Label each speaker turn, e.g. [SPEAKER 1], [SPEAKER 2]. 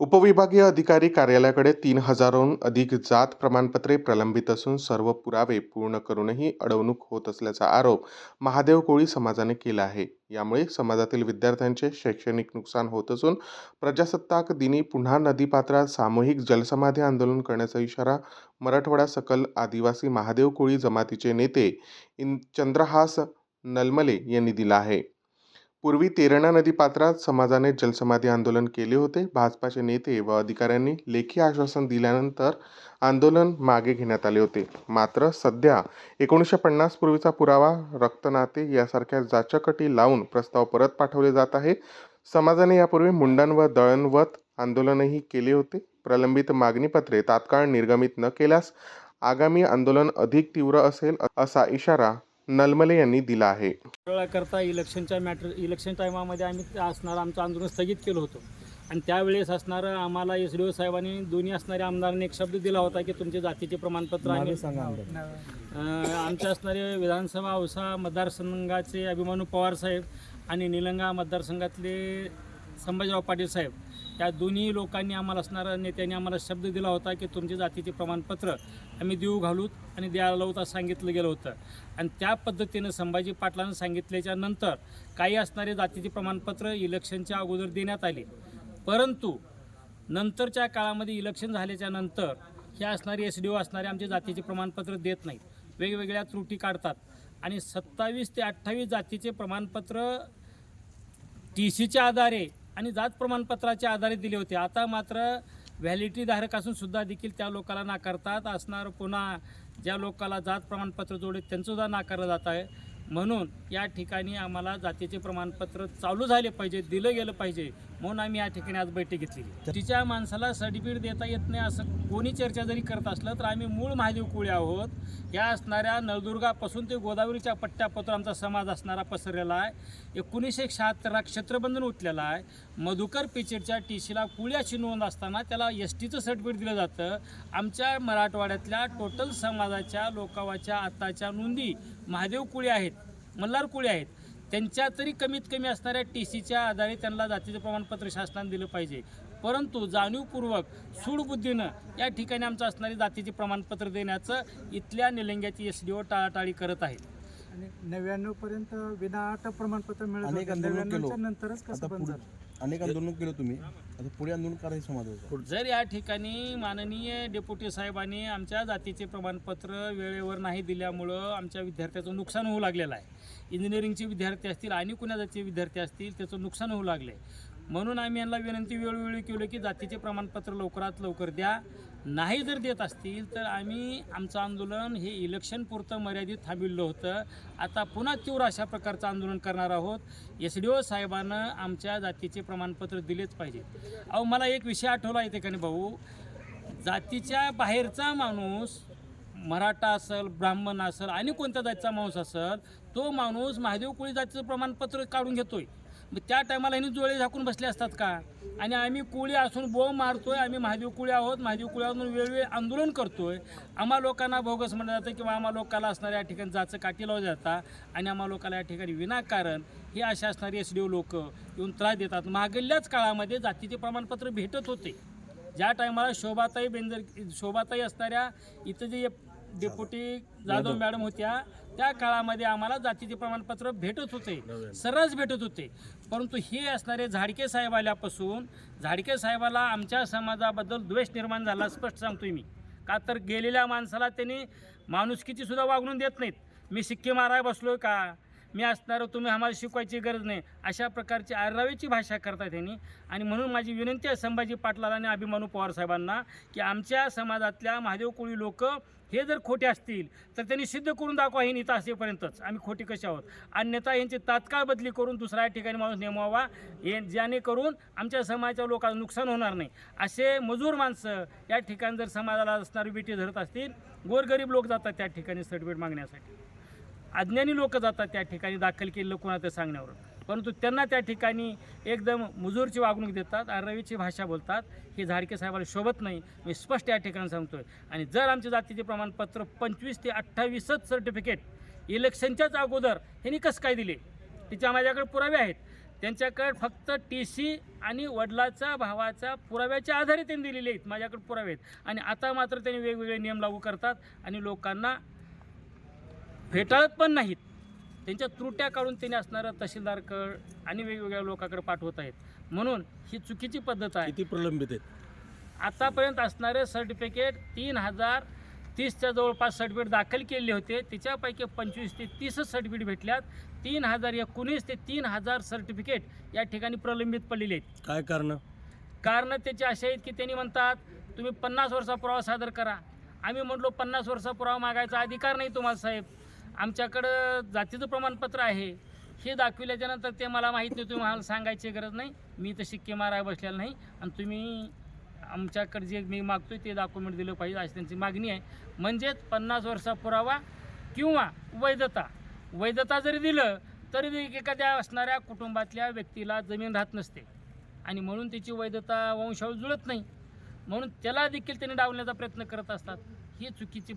[SPEAKER 1] उपविभागीय अधिकारी कार्यालयाकडे तीन हजारहून अधिक जात प्रमाणपत्रे प्रलंबित असून सर्व पुरावे पूर्ण करूनही अडवणूक होत असल्याचा आरोप महादेव कोळी समाजाने केला आहे. यामुळे समाजातील विद्यार्थ्यांचे शैक्षणिक नुकसान होत असून प्रजासत्ताक दिनी पुन्हा नदीपात्रात सामूहिक जलसमाधी आंदोलन करण्याचा इशारा मराठवाडा सकल आदिवासी महादेव कोळी जमातीचे नेते इन चंद्रहास नलमले यांनी दिला आहे. पूर्वी तेरणा नदी पात्रात समाजाने जलसमाधी आंदोलन केले होते. भाजपाचे नेते व अधिकाऱ्यांनी लेखी आश्वासन दिल्यानंतर आंदोलन मागे घेण्यात आले होते. मात्र सध्या एकोणीसशे पन्नास पूर्वीचा पुरावा रक्तनाते यासारख्या जाचकटी लावून प्रस्ताव परत पाठवले जात आहे. समाजाने यापूर्वी मुंडन व दळणवत आंदोलनही केले होते. प्रलंबित मागणीपत्रे तात्काळ निर्गमित न केल्यास आगामी आंदोलन अधिक तीव्र असेल असा इशारा नलमले यांनी दिला आहे.
[SPEAKER 2] करता इलेक्शनच्या मॅटर इलेक्शन टायमामध्ये आम्ही असणारं आमचं आंदोलन स्थगित केलं होतं. आणि त्यावेळेस असणारं आम्हाला एस डी ओ साहेबांनी दोन्ही असणाऱ्या आमदारांनी एक शब्द दिला होता की तुमचे जातीचे प्रमाणपत्र आम्ही आमचे असणारे विधानसभा औसा मतदारसंघाचे अभिमानू पवार साहेब आणि निलंगा मतदारसंघातले संभाजीराव पाटील साहेब या दोन्ही लोकांनी आम्हाला असणाऱ्या नेत्यांनी आम्हाला शब्द दिला होता की तुमचे जातीचे प्रमाणपत्र आम्ही देऊ घालूत आणि द्यायला होता असं सांगितलं गेलं होतं. आणि त्या पद्धतीनं संभाजी पाटलांनं सांगितल्याच्या नंतर काही असणारे जातीचे प्रमाणपत्र इलेक्शनच्या अगोदर देण्यात आले. परंतु नंतरच्या काळामध्ये इलेक्शन झाल्याच्यानंतर हे असणारे एस डी ओ असणारे आमचे जातीचे प्रमाणपत्र देत नाहीत. वेगवेगळ्या त्रुटी काढतात. आणि सत्तावीस ते अठ्ठावीस जातीचे प्रमाणपत्र टी सीच्या आधारे आणि जात प्रमाणपत्राच्या आधारे दिले होते. आता मात्र व्हॅलिडिटी धारक असून सुद्धा देखील त्या लोकाला नाकारतात. असणार पुन्हा ज्या लोकाला जात प्रमाणपत्र जोडे त्यांचंसुद्धा नाकारलं जात आहे. म्हणून या ठिकाणी आम्हाला जातीचे प्रमाणपत्र चालू झाले पाहिजे दिलं गेलं पाहिजे म्हणून आम्ही या ठिकाणी आज बैठक घेतली तिच्या माणसाला सर्टिफिकेट देता येत नाही असं कोणी चर्चा जरी करत असलं तर आम्ही मूळ महादेव कुळे आहोत. या असणाऱ्या नळदुर्गापासून ते गोदावरीच्या पट्ट्यापत्र आमचा समाज असणारा पसरलेला आहे. एकोणीसशे शहात्तरला क्षेत्रबंधन उठलेला आहे. मधुकर पिचेडच्या टी सीला कुळ्याची नोंद असताना त्याला एस टीचं सर्टिफिकेट दिलं जातं. आमच्या मराठवाड्यातल्या टोटल समाजाच्या लोकावाच्या आताच्या नोंदी महादेव कुळे आहेत. मल्हार कुळे आहेत. त्यांच्या तरी कमीत कमी असणाऱ्या टी सीच्या आधारे त्यांना जातीचं प्रमाणपत्र शासनाने दिलं पाहिजे. परंतु जाणीवपूर्वक सूडबुद्धीनं या ठिकाणी आमचं असणारी जातीचे प्रमाणपत्र देण्याचं इथल्या निलंग्याची एस डी ओ टाळाटाळी करत आहे
[SPEAKER 3] आणि नव्याण्णव पर्यंत विना अटक प्रमाणपत्र मिळत नंतरच कसं बंद
[SPEAKER 4] पुढे
[SPEAKER 3] झालं?
[SPEAKER 4] अनेक आंदोलन केलं तुम्ही. आता पुढे आंदोलन करायचं समाजाचं.
[SPEAKER 2] जर या ठिकाणी माननीय डेप्युटी साहेबांनी आमच्या जातीचे प्रमाणपत्र वेळेवर नाही दिल्यामुळं आमच्या विद्यार्थ्याचं नुकसान होऊ लागलेलं आहे. इंजिनिअरिंगचे विद्यार्थी असतील आणि कुण्या जातीचे विद्यार्थी असतील त्याचं नुकसान होऊ लागलं आहे म्हणून आम्ही यांना विनंती वेळोवेळी केलं की जातीचे प्रमाणपत्र लवकरात लवकर द्या. नाही जर देत असतील तर आम्ही आमचं आंदोलन हे इलेक्शनपुरतं मर्यादित थांबविलं होतं. आता पुन्हा तीव्र अशा प्रकारचं आंदोलन करणार आहोत. एस डी ओ साहेबानं आमच्या जातीचे प्रमाणपत्र दिलेच पाहिजे. अहो मला एक विषय आठवला आहे ठिकाणी भाऊ. जातीच्या बाहेरचा माणूस मराठा असेल ब्राह्मण असेल आणि कोणत्या जातीचा माणूस असेल तो माणूस महादेव कोळी जातीचं प्रमाणपत्र काढून घेतोय. मग त्या टायमाला ह्यांनी डोळे झाकून बसले असतात का? आणि आम्ही कोळी असून बोंब मारतोय आम्ही महादेव कुळी आहोत महादेव कुळी आहोत म्हणून वेळोवेळी आंदोलन करतोय. आम्हा लोकांना बोगस म्हणलं जातं किंवा आम्हा लोकांना असणाऱ्या या ठिकाणी जाचं काठी लावलं जातात आणि आम्हा लोकांना या ठिकाणी विनाकारण हे अशा असणारी एस डी ओ लोक येऊन त्रास देतात. मागल्याच काळामध्ये जातीचे प्रमाणपत्र भेटत होते. ज्या टायमाला शोभाताई बेंजर शोभाताई असणाऱ्या इथं जे डेप्युटी जाधव. मॅडम होत्या त्या काळामध्ये आम्हाला जातीचे प्रमाणपत्र भेटत होते. सर्रास भेटत होते. परंतु हे असणारे झाडके साहेब आल्यापासून झाडके साहेबाला आमच्या समाजाबद्दल द्वेष निर्माण झाला स्पष्ट सांगतोय मी. का तर गेलेल्या माणसाला त्यांनी माणुसकीची सुद्धा वागणून देत नाहीत. मी सिक्के माराय बसलोय का? मी असणारं तुम्ही आम्हाला शिकवायची गरज नाही. अशा प्रकारची आरावीची भाषा करतात त्यांनी आणि म्हणून माझी विनंती आहे संभाजी पाटलाला आणि अभिमानू पवार साहेबांना की आमच्या समाजातल्या महादेव कोळी लोक हे जर खोटे असतील तर त्यांनी सिद्ध करून दाखवा ही नेता असेपर्यंतच. आम्ही खोटी कसे आहोत? अन्यथा यांची तात्काळ बदली करून दुसऱ्या ठिकाणी माणूस नेमवावा हे जेणेकरून आमच्या समाजाच्या लोकांना नुकसान होणार नाही. असे मजूर माणसं या ठिकाणी जर समाजाला असणारी बेटी धरत असतील गोरगरीब लोक जातात त्या ठिकाणी सर्टिफिकेट मागण्यासाठी. अज्ञानी लोक जातात त्या ठिकाणी दाखल केलेलं कोणाचं सांगण्यावर. परंतु त्यांना त्या ठिकाणी एकदम मुजूरची वागणूक देतात अरवीची भाषा बोलतात. हे झाडके साहेबाला शोभत नाही. मी स्पष्ट या ठिकाणी सांगतोय. आणि जर आमच्या जातीचे प्रमाणपत्र पंचवीस ते अठ्ठावीसच सर्टिफिकेट इलेक्शनच्याच अगोदर ह्यांनी कसं काय दिले? तिच्या माझ्याकडे पुरावे आहेत. त्यांच्याकडे फक्त टी सी आणि वडिलाचा भावाचा पुराव्याच्या आधारे त्यांनी दिलेले आहेत. माझ्याकडे पुरावे आहेत. आणि आता मात्र त्यांनी वेगवेगळे नियम लागू करतात आणि लोकांना फेटाळत पण नाहीत. त्यांच्या त्रुट्या काढून त्यांनी असणारं तहसीलदारकड आणि वेगवेगळ्या लोकांकडे पाठवत आहेत. म्हणून ही चुकीची पद्धत आहे.
[SPEAKER 4] किती प्रलंबित आहेत?
[SPEAKER 2] आतापर्यंत असणारे सर्टिफिकेट तीन हजार तीसच्या जवळपास सर्टिफिकेट दाखल केले होते. त्याच्यापैकी पंचवीस ते तीसच सर्टिफिकेट भेटल्यात. तीन हजार एकोणीस ते तीन हजार सर्टिफिकेट या ठिकाणी प्रलंबित पडलेले आहेत.
[SPEAKER 4] काय कारण?
[SPEAKER 2] कारण त्याचे असे आहेत की त्यांनी म्हणतात तुम्ही पन्नास वर्षा पुरावा सादर करा. आम्ही म्हटलो पन्नास वर्षा पुरावा मागायचा अधिकार नाही तुम्हाला साहेब. आमच्याकडं जातीचं प्रमाणपत्र आहे. हे दाखविल्याच्यानंतर ते मला माहीत नाही मला सांगायची गरज नाही. मी तर शिक्के माराय बसलेला नाही. आणि तुम्ही आमच्याकडे जे मी मागतोय ते डॉक्युमेंट दिलं पाहिजे अशी त्यांची मागणी आहे. म्हणजेच पन्नास वर्षा पुरावा किंवा वैधता. वैधता जरी दिलं तरी एखाद्या असणाऱ्या कुटुंबातल्या व्यक्तीला जमीन राहत नसते. आणि म्हणून त्याची वैधता वंशावर जुळत नाही. म्हणून त्याला देखील त्यांनी डावण्याचा प्रयत्न करत असतात. ही चुकीची